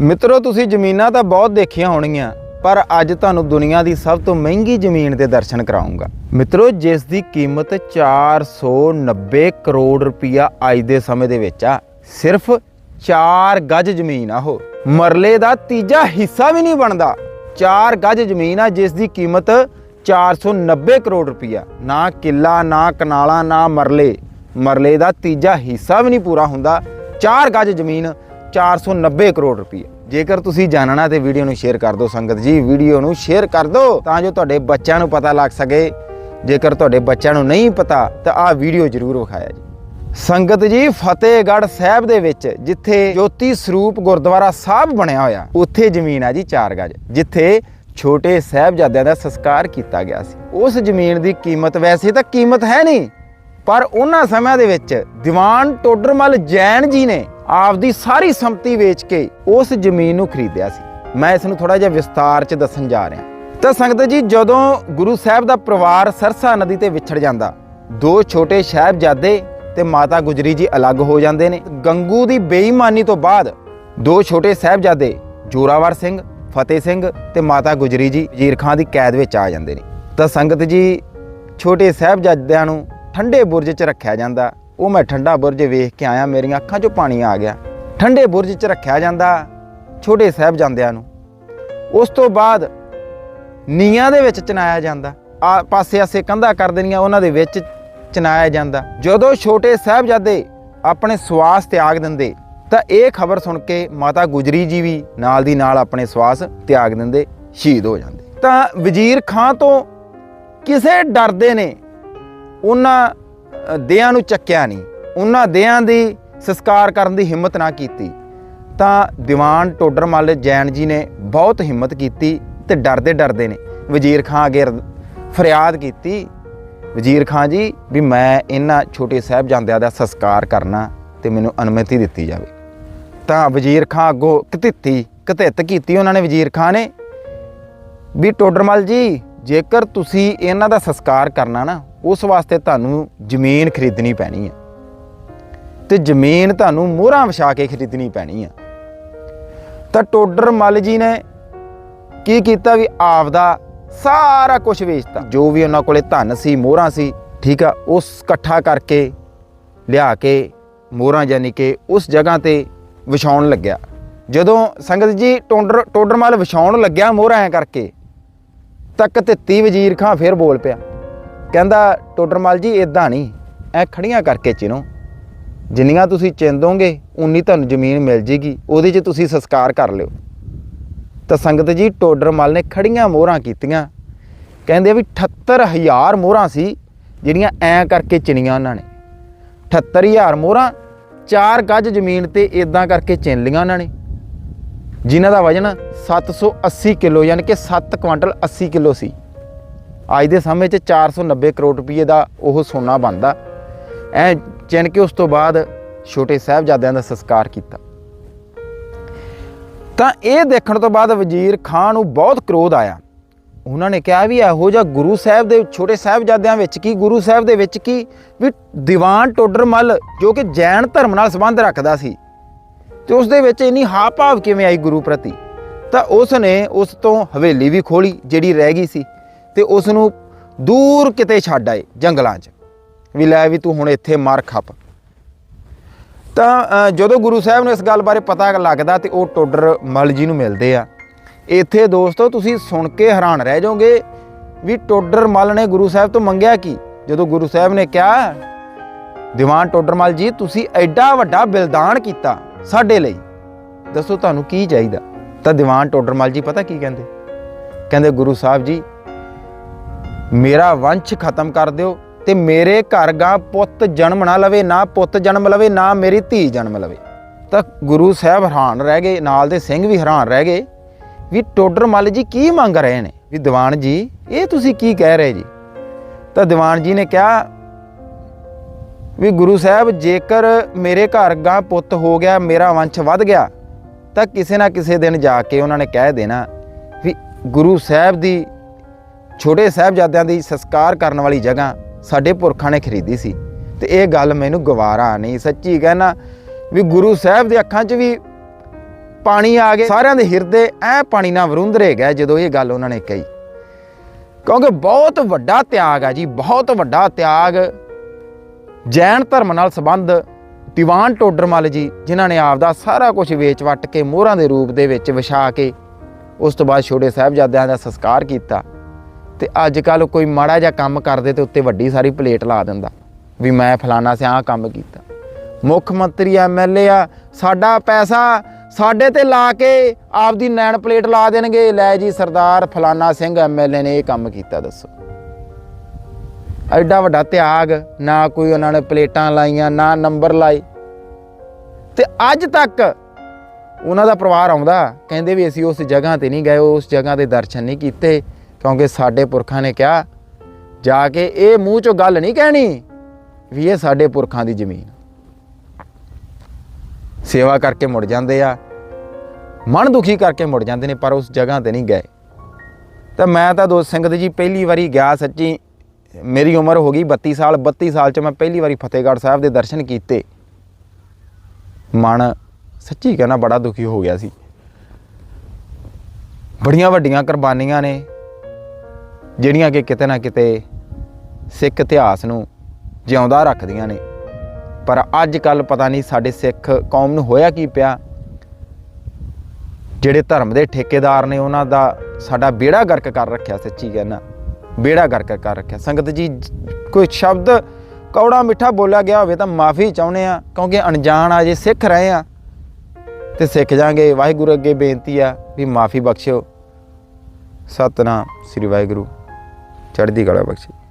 ਮਿੱਤਰੋ, ਤੁਸੀਂ ਜ਼ਮੀਨਾਂ ਤਾਂ ਬਹੁਤ ਦੇਖੀਆਂ ਹੋਣਗੀਆਂ, ਪਰ ਅੱਜ ਤੁਹਾਨੂੰ ਦੁਨੀਆ ਦੀ ਸਭ ਤੋਂ ਮਹਿੰਗੀ ਜ਼ਮੀਨ ਦੇ ਦਰਸ਼ਨ ਕਰਾਉਂਗਾ। ਮਿੱਤਰੋ, ਜਿਸ ਦੀ ਕੀਮਤ 490 ਕਰੋੜ ਰੁਪਇਆ ਅੱਜ ਦੇ ਸਮੇਂ ਦੇ ਵਿੱਚ ਆ, ਸਿਰਫ 4 ਗੱਜ ਜ਼ਮੀਨ ਆ ਉਹ। ਮਰਲੇ ਦਾ ਤੀਜਾ ਹਿੱਸਾ ਵੀ ਨਹੀਂ ਬਣਦਾ। 4 ਗਜ਼ ਜ਼ਮੀਨ ਆ, ਜਿਸ ਦੀ ਕੀਮਤ 490 ਕਰੋੜ ਰੁਪਇਆ ਨਾ ਕਿੱਲਾ, ਨਾ ਕਨਾਲਾ, ਨਾ ਮਰਲੇ। ਮਰਲੇ ਦਾ ਤੀਜਾ ਹਿੱਸਾ ਵੀ ਨਹੀਂ ਪੂਰਾ ਹੁੰਦਾ। 4 ਗਜ਼ ਜ਼ਮੀਨ 490 ਕਰੋੜ ਰੁਪਏ। ਜੇਕਰ ਤੁਸੀਂ ਜਾਣਨਾ ਤੇ ਵੀਡੀਓ ਨੂੰ ਸ਼ੇਅਰ ਕਰ ਦਿਓ ਸੰਗਤ ਜੀ, ਵੀਡੀਓ ਨੂੰ ਸ਼ੇਅਰ ਕਰ ਦਿਓ ਤਾਂ ਜੋ ਤੁਹਾਡੇ ਬੱਚਿਆਂ ਨੂੰ ਪਤਾ ਲੱਗ ਸਕੇ। ਜੇਕਰ ਤੁਹਾਡੇ ਬੱਚਿਆਂ ਨੂੰ ਨਹੀਂ ਪਤਾ, ਤਾਂ ਆਹ ਵੀਡੀਓ ਜ਼ਰੂਰ ਵਿਖਾਇਆ ਜੀ। ਸੰਗਤ ਜੀ, ਫਤਿਹਗੜ੍ਹ ਸਾਹਿਬ ਦੇ ਵਿੱਚ ਜਿੱਥੇ ਜੋਤੀ ਸਰੂਪ ਗੁਰਦੁਆਰਾ ਸਾਹਿਬ ਬਣਿਆ ਹੋਇਆ, ਉੱਥੇ ਜ਼ਮੀਨ ਆ ਜੀ 4 ਗੱਜ, ਜਿੱਥੇ ਛੋਟੇ ਸਾਹਿਬਜ਼ਾਦਿਆਂ ਦਾ ਸੰਸਕਾਰ ਕੀਤਾ ਗਿਆ ਸੀ। ਉਸ ਜ਼ਮੀਨ ਦੀ ਕੀਮਤ ਵੈਸੇ ਤਾਂ ਕੀਮਤ ਹੈ ਨਹੀਂ, ਪਰ ਉਹਨਾਂ ਸਮਿਆਂ ਦੇ ਵਿੱਚ ਦੀਵਾਨ ਟੋਡਰਮਲ ਜੈਨ ਜੀ ਨੇ ਆਪਦੀ ਸਾਰੀ ਸੰਪਤੀ ਵੇਚ ਕੇ ਉਸ ਜ਼ਮੀਨ ਨੂੰ ਖਰੀਦਿਆ ਸੀ। ਮੈਂ ਇਸ ਨੂੰ ਥੋੜਾ ਜਿਹਾ ਵਿਸਤਾਰ 'ਚ ਦੱਸਣ ਜਾ ਰਿਹਾ। ਤਾਂ ਸੰਗਤ ਜੀ, ਜਦੋਂ ਗੁਰੂ ਸਾਹਿਬ ਦਾ ਪਰਿਵਾਰ ਸਰਸਾ ਨਦੀ ਤੇ ਵਿਛੜ ਜਾਂਦਾ, ਦੋ ਛੋਟੇ ਸਾਹਿਬਜ਼ਾਦੇ ਤੇ ਮਾਤਾ ਗੁਜਰੀ ਜੀ ਅਲੱਗ ਹੋ ਜਾਂਦੇ ਨੇ। ਗੰਗੂ ਦੀ ਬੇਈਮਾਨੀ ਤੋਂ ਬਾਅਦ ਦੋ ਛੋਟੇ ਸਾਹਿਬਜ਼ਾਦੇ, ਜੋਰਾਵਰ ਸਿੰਘ, ਫਤਿਹ ਸਿੰਘ ਤੇ ਮਾਤਾ ਗੁਜਰੀ ਜੀ ਵਜ਼ੀਰ ਖਾਂ ਦੀ ਕੈਦ ਵਿੱਚ ਆ ਜਾਂਦੇ ਨੇ। ਤਾਂ ਸੰਗਤ ਜੀ, ਛੋਟੇ ਸਾਹਿਬਜ਼ਾਦਿਆਂ ਨੂੰ ਠੰਡੇ ਬੁਰਜ 'ਚ ਰੱਖਿਆ ਜਾਂਦਾ। ਉਹ ਮੈਂ ਠੰਡਾ ਬੁਰਜ ਵੇਖ ਕੇ ਆਇਆ, ਮੇਰੀਆਂ ਅੱਖਾਂ 'ਚੋਂ ਪਾਣੀ ਆ ਗਿਆ। ਠੰਡੇ ਬੁਰਜ 'ਚ ਰੱਖਿਆ ਜਾਂਦਾ ਛੋਟੇ ਸਾਹਿਬਜ਼ਾਦਿਆਂ ਨੂੰ। ਉਸ ਤੋਂ ਬਾਅਦ ਨੀਆਂ ਦੇ ਵਿੱਚ ਚਨਾਇਆ ਜਾਂਦਾ। ਆ ਪਾਸੇ ਆਸੇ ਕੰਧਾ ਕਰ ਦੇਣੀਆਂ, ਉਹਨਾਂ ਦੇ ਵਿੱਚ ਚਨਾਇਆ ਜਾਂਦਾ। ਜਦੋਂ ਛੋਟੇ ਸਾਹਿਬਜ਼ਾਦੇ ਆਪਣੇ ਸਵਾਸ ਤਿਆਗ ਦਿੰਦੇ, ਤਾਂ ਇਹ ਖਬਰ ਸੁਣ ਕੇ ਮਾਤਾ ਗੁਜਰੀ ਜੀ ਵੀ ਨਾਲ ਦੀ ਨਾਲ ਆਪਣੇ ਸਵਾਸ ਤਿਆਗ ਦਿੰਦੇ, ਸ਼ਹੀਦ ਹੋ ਜਾਂਦੇ। ਤਾਂ ਵਜ਼ੀਰ ਖਾਂ ਤੋਂ ਕਿਸੇ ਡਰਦੇ ਨੇ ਉਹਨਾਂ ਦੇਹਾਂ ਨੂੰ ਚੱਕਿਆ ਨਹੀਂ। ਉਹਨਾਂ ਦੇਹਾਂ ਦੀ ਸੰਸਕਾਰ ਕਰਨ ਦੀ ਹਿੰਮਤ ਨਾ ਕੀਤੀ। ਤਾਂ ਦੀਵਾਨ ਟੋਡਰਮੱਲ ਜੈਨ ਜੀ ਨੇ ਬਹੁਤ ਹਿੰਮਤ ਕੀਤੀ ਤੇ ਡਰਦੇ ਡਰਦੇ ਨੇ। ਵਜ਼ੀਰ ਖਾਂ ਅਗੇ ਫਰਿਆਦ ਕੀਤੀ। ਵਜ਼ੀਰ ਖਾਂ ਜੀ, ਵੀ ਮੈਂ ਇਹਨਾਂ ਛੋਟੇ ਸਾਹਿਬਜ਼ਾਦਿਆਂ ਦਾ ਸੰਸਕਾਰ ਕਰਨਾ ਤੇ ਮੈਨੂੰ ਅਨੁਮਤੀ ਦਿੱਤੀ ਜਾਵੇ। ਤਾਂ ਵਜ਼ੀਰ ਖਾਂ ਅੱਗੋਂ ਕਤਿੱਤੀ ਕਤਿੱਤ ਕੀਤੀ ਉਹਨਾਂ ਨੇ ਵਜ਼ੀਰ ਖਾਂ ਨੇ। ਵੀ ਟੋਡਰਮਲ ਜੀ ਜੇਕਰ ਤੁਸੀਂ ਇਹਨਾਂ ਦਾ ਸੰਸਕਾਰ ਕਰਨਾ ਨਾ, ਉਸ ਵਾਸਤੇ ਤੁਹਾਨੂੰ ਜ਼ਮੀਨ ਖਰੀਦਣੀ ਪੈਣੀ ਹੈ ਤੇ ਜ਼ਮੀਨ ਤੁਹਾਨੂੰ ਮੋਹਰਾਂ ਵਿਛਾ ਕੇ ਖਰੀਦਣੀ ਪੈਣੀ ਆ। ਤਾਂ ਟੋਡਰਮਲ ਜੀ ਨੇ ਕੀ ਕੀਤਾ ਵੀ ਆਪਦਾ ਸਾਰਾ ਕੁਝ ਵੇਚਤਾ। ਜੋ ਵੀ ਉਹਨਾਂ ਕੋਲੇ ਧਨ ਸੀ, ਮੋਹਰਾਂ ਸੀ, ਠੀਕ ਆ, ਉਸ ਇਕੱਠਾ ਕਰਕੇ ਲਿਆ ਕੇ ਮੋਹਰਾਂ ਯਾਨੀ ਕਿ ਉਸ ਜਗ੍ਹਾ ਤੇ ਵਿਛਾਉਣ ਲੱਗਿਆ। ਜਦੋਂ ਸੰਗਤ ਜੀ ਟੋਡਰ ਟੋਡਰਮਲ ਵਿਛਾਉਣ ਲੱਗਿਆ ਮੋਹਰਾਂ ਐ ਕਰਕੇ ਤੱਕ ਤਿੱਤੀ ਵਜ਼ੀਰ ਖਾਂ ਫੇਰ ਬੋਲ ਪਿਆ। ਕਹਿੰਦਾ ਟੋਡਰਮਲ ਜੀ ਇਦਾਂ ਨਹੀਂ। ਐ ਖੜੀਆਂ ਕਰਕੇ ਚਿਨੋ। ਜਿੰਨੀਆਂ ਤੁਸੀਂ ਚਿੰਦੋਗੇ ਉਨੀ ਤੁਹਾਨੂੰ ਜ਼ਮੀਨ ਮਿਲ ਜੇਗੀ। ਉਹਦੇ 'ਚ ਤੁਸੀਂ ਸੰਸਕਾਰ ਕਰ ਲਿਓ। ਤਾਂ ਸੰਗਤ ਜੀ ਟੋਡਰਮਲ ਨੇ ਖੜੀਆਂ ਮੋਹਰਾਂ ਕੀਤੀਆਂ। ਕਹਿੰਦੇ ਵੀ 78000 ਮੋਹਰਾਂ ਸੀ, ਜਿਹੜੀਆਂ ਐ ਕਰਕੇ ਚਿਣੀਆਂ ਉਹਨਾਂ ਨੇ। 78000 ਮੋਹਰਾਂ 4 ਗੱਜ ਜ਼ਮੀਨ ਤੇ ਇਦਾਂ ਕਰਕੇ ਚਿਣ ਲੀਆਂ ਉਹਨਾਂ ਨੇ। ਜਿਨ੍ਹਾਂ ਦਾ ਵਜ਼ਨ 780 ਕਿਲੋ, ਯਾਨੀ ਕਿ 7 ਕੁਇੰਟਲ 80 ਕਿਲੋ ਸੀ। ਅੱਜ ਦੇ ਸਮੇਂ 'ਚ 490 ਕਰੋੜ ਰੁਪਏ ਦਾ ਉਹ ਸੋਨਾ ਬਣਦਾ। ਐ ਚਿਣ ਕੇ ਉਸ ਤੋਂ ਬਾਅਦ ਛੋਟੇ ਸਾਹਿਬਜ਼ਾਦਿਆਂ ਦਾ ਸੰਸਕਾਰ ਕੀਤਾ। ਤਾਂ ਇਹ ਦੇਖਣ ਤੋਂ ਬਾਅਦ ਵਜ਼ੀਰ ਖਾਨ ਨੂੰ ਬਹੁਤ ਕ੍ਰੋਧ ਆਇਆ। ਉਹਨਾਂ ਨੇ ਕਿਹਾ ਵੀ ਇਹੋ ਜਿਹਾ ਗੁਰੂ ਸਾਹਿਬ ਦੇ, ਛੋਟੇ ਸਾਹਿਬਜ਼ਾਦਿਆਂ ਵਿੱਚ ਕੀ, ਗੁਰੂ ਸਾਹਿਬ ਦੇ ਵਿੱਚ ਕੀ? ਵੀ ਦੀਵਾਨ ਟੋਡਰਮਲ ਜੋ ਕਿ ਜੈਨ ਧਰਮ ਨਾਲ ਸੰਬੰਧ ਰੱਖਦਾ ਸੀ। ਤੇ ਉਸ ਦੇ ਵਿੱਚ ਇੰਨੀ ਹਾ ਭਾਵ ਕਿਵੇਂ ਆਈ ਗੁਰੂ ਪ੍ਰਤੀ? ਤਾਂ ਉਸ ਨੇ ਉਸ ਤੋਂ ਹਵੇਲੀ ਵੀ ਖੋਲੀ, ਜਿਹੜੀ ਰਹਿ ਗਈ ਸੀ, ਤੇ ਉਸ ਨੂੰ ਦੂਰ ਕਿਤੇ ਛੱਡ ਆਏ ਜੰਗਲਾਂ 'ਚ। ਵੀ ਲੈ ਵੀ ਤੂੰ ਹੁਣ ਇੱਥੇ ਮਰ ਖੱਪ। ਤਾਂ ਜਦੋਂ ਗੁਰੂ ਸਾਹਿਬ ਨੂੰ ਇਸ ਗੱਲ ਬਾਰੇ ਪਤਾ ਲੱਗਦਾ ਤੇ ਉਹ ਟੋਡਰ ਮਲ ਜੀ ਨੂੰ ਮਿਲਦੇ ਆ, ਇੱਥੇ ਦੋਸਤੋ ਤੁਸੀਂ ਸੁਣ ਕੇ ਹੈਰਾਨ ਰਹਿ ਜਾਓਗੇ ਵੀ ਟੋਡਰ ਮਲ ਨੇ ਗੁਰੂ ਸਾਹਿਬ ਤੋਂ ਮੰਗਿਆ ਕੀ? ਜਦੋਂ ਗੁਰੂ ਸਾਹਿਬ ਨੇ ਕਿਹਾ, ਦੀਵਾਨ ਟੋਡਰ ਟੋਡਰਮਲ ਜੀ, ਤੁਸੀਂ ਐਡਾ ਵੱਡਾ ਬਲਿਦਾਨ ਕੀਤਾ ਸਾਡੇ ਲਈ। ਦੱਸੋ ਤੁਹਾਨੂੰ ਕੀ ਚਾਹੀਦਾ? ਤਾਂ ਦੀਵਾਨ ਟੋਡਰਮਲ ਜੀ ਪਤਾ ਕੀ ਕਹਿੰਦੇ? ਕਹਿੰਦੇ, ਗੁਰੂ ਸਾਹਿਬ ਜੀ, ਮੇਰਾ ਵੰਸ਼ ਖਤਮ ਕਰ ਦਿਓ ਤੇ ਮੇਰੇ ਘਰ ਗਾਂ ਪੁੱਤ ਜਨਮ ਨਾ ਲਵੇ, ਨਾ ਪੁੱਤ ਜਨਮ ਲਵੇ, ਨਾ ਮੇਰੀ ਧੀ ਜਨਮ ਲਵੇ। ਤਾਂ ਗੁਰੂ ਸਾਹਿਬ ਹੈਰਾਨ ਰਹਿ ਗਏ, ਨਾਲ ਦੇ ਸਿੰਘ ਵੀ ਹੈਰਾਨ ਰਹਿ ਗਏ ਵੀ ਟੋਡਰ ਮੱਲ ਜੀ ਕੀ ਮੰਗ ਰਹੇ ਨੇ? ਵੀ ਦੀਵਾਨ ਜੀ, ਇਹ ਤੁਸੀਂ ਕੀ ਕਹਿ ਰਹੇ ਜੀ? ਤਾਂ ਦੀਵਾਨ ਜੀ ਨੇ ਕਿਹਾ ਵੀ ਗੁਰੂ ਸਾਹਿਬ, ਜੇਕਰ ਮੇਰੇ ਘਰ ਗਾਂ ਪੁੱਤ ਹੋ ਗਿਆ, ਮੇਰਾ ਵੰਸ਼ ਵੱਧ ਗਿਆ, ਤਾਂ ਕਿਸੇ ਨਾ ਕਿਸੇ ਦਿਨ ਜਾ ਕੇ ਉਹਨਾਂ ਨੇ ਕਹਿ ਦੇਣਾ ਵੀ ਗੁਰੂ ਸਾਹਿਬ ਦੀ, ਛੋਟੇ ਸਾਹਿਬਜ਼ਾਦਿਆਂ ਦੀ ਸੰਸਕਾਰ ਕਰਨ ਵਾਲੀ ਜਗ੍ਹਾ ਸਾਡੇ ਪੁਰਖਾਂ ਨੇ ਖਰੀਦੀ ਸੀ। ਤੇ ਇਹ ਗੱਲ ਮੈਨੂੰ ਗਵਾਰਾ ਨਹੀਂ, ਸੱਚੀ ਕਹਿਣਾ ਵੀ ਗੁਰੂ ਸਾਹਿਬ ਦੇ ਅੱਖਾਂ 'ਚ ਵੀ ਪਾਣੀ ਆ ਗਿਆ ਸਾਰਿਆਂ ਦੇ ਹਿਰਦੇ ਐ ਪਾਣੀ ਨਾਲ ਵਰੁੰਦਰੇ ਗਏ ਜਦੋਂ ਇਹ ਗੱਲ ਉਹਨਾਂ ਨੇ ਕਹੀ। ਕਿਉਂਕਿ ਬਹੁਤ ਵੱਡਾ ਤਿਆਗ ਆ ਜੀ, ਬਹੁਤ ਵੱਡਾ ਤਿਆਗ ਜੈਨ ਧਰਮ ਨਾਲ ਸੰਬੰਧ ਦੀਵਾਨ ਟੋਡਰਮਲ ਜੀ, ਜਿਨ੍ਹਾਂ ਨੇ ਆਪਦਾ ਸਾਰਾ ਕੁਝ ਵੇਚ ਵੱਟ ਕੇ ਮੋਹਰਾਂ ਦੇ ਰੂਪ ਦੇ ਵਿੱਚ ਵਿਛਾ ਕੇ ਉਸ ਤੋਂ ਬਾਅਦ ਛੋਟੇ ਸਾਹਿਬਜ਼ਾਦਿਆਂ ਦਾ ਸੰਸਕਾਰ ਕੀਤਾ ਤੇ ਅੱਜ ਕੱਲ ਕੋਈ ਮਾੜਾ ਜਿਹਾ ਕੰਮ ਕਰਦੇ ਤੇ ਉੱਤੇ ਵੱਡੀ ਸਾਰੀ ਪਲੇਟ ਲਾ ਦਿੰਦਾ ਵੀ ਮੈਂ ਫਲਾਣਾ ਸਿਆ ਕੰਮ ਕੀਤਾ। ਮੁੱਖ ਮੰਤਰੀ ਐਮਐਲਏ ਆ, ਸਾਡਾ ਪੈਸਾ ਸਾਡੇ ਤੇ ਲਾ ਕੇ ਆਪਦੀ ਨੈਣ ਪਲੇਟ ਲਾ ਦੇਣਗੇ। ਲੈ ਜੀ ਸਰਦਾਰ ਫਲਾਣਾ ਸਿੰਘ ਐਮਐਲਏ ਨੇ ਇਹ ਕੰਮ ਕੀਤਾ, ਦੱਸੋ। ਐਡਾ ਵੱਡਾ ਤਿਆਗ, ਨਾ ਕੋਈ ਉਹਨਾਂ ਨੇ ਪਲੇਟਾਂ ਲਾਈਆਂ, ਨਾ ਨੰਬਰ ਲਾਏ। ਤੇ ਅੱਜ ਤੱਕ ਉਹਨਾਂ ਦਾ ਪਰਿਵਾਰ ਆਉਂਦਾ, ਕਹਿੰਦੇ ਵੀ ਅਸੀਂ ਉਸ ਜਗ੍ਹਾ ਤੇ ਨਹੀਂ ਗਏ, ਉਸ ਜਗ੍ਹਾ ਤੇ ਦਰਸ਼ਨ ਨਹੀਂ ਕੀਤੇ, ਕਿਉਂਕਿ ਸਾਡੇ ਪੁਰਖਾਂ ਨੇ ਕਿਹਾ, ਜਾ ਕੇ ਇਹ ਮੂੰਹ ਚੋਂ ਗੱਲ ਨਹੀਂ ਕਹਿਣੀ ਵੀ ਇਹ ਸਾਡੇ ਪੁਰਖਾਂ ਦੀ ਜ਼ਮੀਨ। ਸੇਵਾ ਕਰਕੇ ਮੁੜ ਜਾਂਦੇ ਆ, ਮਨ ਦੁਖੀ ਕਰਕੇ ਮੁੜ ਜਾਂਦੇ ਨੇ, ਪਰ ਉਸ ਜਗ੍ਹਾ ਤੇ ਨਹੀਂ ਗਏ। ਤਾਂ ਮੈਂ ਤਾਂ ਦੋਸਤ ਸੰਗਤ ਜੀ ਪਹਿਲੀ ਵਾਰੀ ਗਿਆ ਸੱਚੀ ਮੇਰੀ ਉਮਰ ਹੋ ਗਈ 32 ਸਾਲ 32 ਸਾਲ ਚ ਮੈਂ ਪਹਿਲੀ ਵਾਰੀ ਫਤਿਹਗੜ੍ਹ ਸਾਹਿਬ ਦੇ ਦਰਸ਼ਨ ਕੀਤੇ। ਮਨ ਸੱਚੀ ਕਹਿਣਾ ਬੜਾ ਦੁਖੀ ਹੋ ਗਿਆ ਸੀ। ਬੜੀਆਂ ਵੱਡੀਆਂ ਕੁਰਬਾਨੀਆਂ ਨੇ, ਜਿਹੜੀਆਂ ਕਿ ਕਿਤੇ ਨਾ ਕਿਤੇ ਸਿੱਖ ਇਤਿਹਾਸ ਨੂੰ ਜਿਉਂਦਾ ਰੱਖਦੀਆਂ ਨੇ। ਪਰ ਅੱਜ ਕੱਲ ਪਤਾ ਨਹੀਂ ਸਾਡੇ ਸਿੱਖ ਕੌਮ ਨੂੰ ਹੋਇਆ ਕੀ ਪਿਆ। ਜਿਹੜੇ ਧਰਮ ਦੇ ਠੇਕੇਦਾਰ ਨੇ, ਉਹਨਾਂ ਦਾ ਸਾਡਾ ਬੇੜਾ ਗਰਕ ਕਰ ਰੱਖਿਆ, ਸੱਚੀ ਕਹਿਣਾ। ਬੇੜਾ ਕਰ ਕਰ ਰੱਖਿਆ। ਸੰਗਤ ਜੀ, ਕੋਈ ਸ਼ਬਦ ਕੌੜਾ ਮਿੱਠਾ ਬੋਲਿਆ ਗਿਆ ਹੋਵੇ ਤਾਂ ਮਾਫੀ ਚਾਹੁੰਦੇ ਆ ਕਿਉਂਕਿ ਅਣਜਾਣ ਆ ਜੇ, ਸਿੱਖ ਰਹੇ ਆ ਤੇ ਸਿੱਖ ਜਾਾਂਗੇ। ਵਾਹਿਗੁਰੂ ਅੱਗੇ ਬੇਨਤੀ ਆ ਵੀ ਮਾਫੀ ਬਖਸ਼ਿਓ। ਸਤਨਾਮ ਸ੍ਰੀ ਵਾਹਿਗੁਰੂ। ਚੜ੍ਹਦੀ ਕਲਾ ਬਖਸ਼ੇ।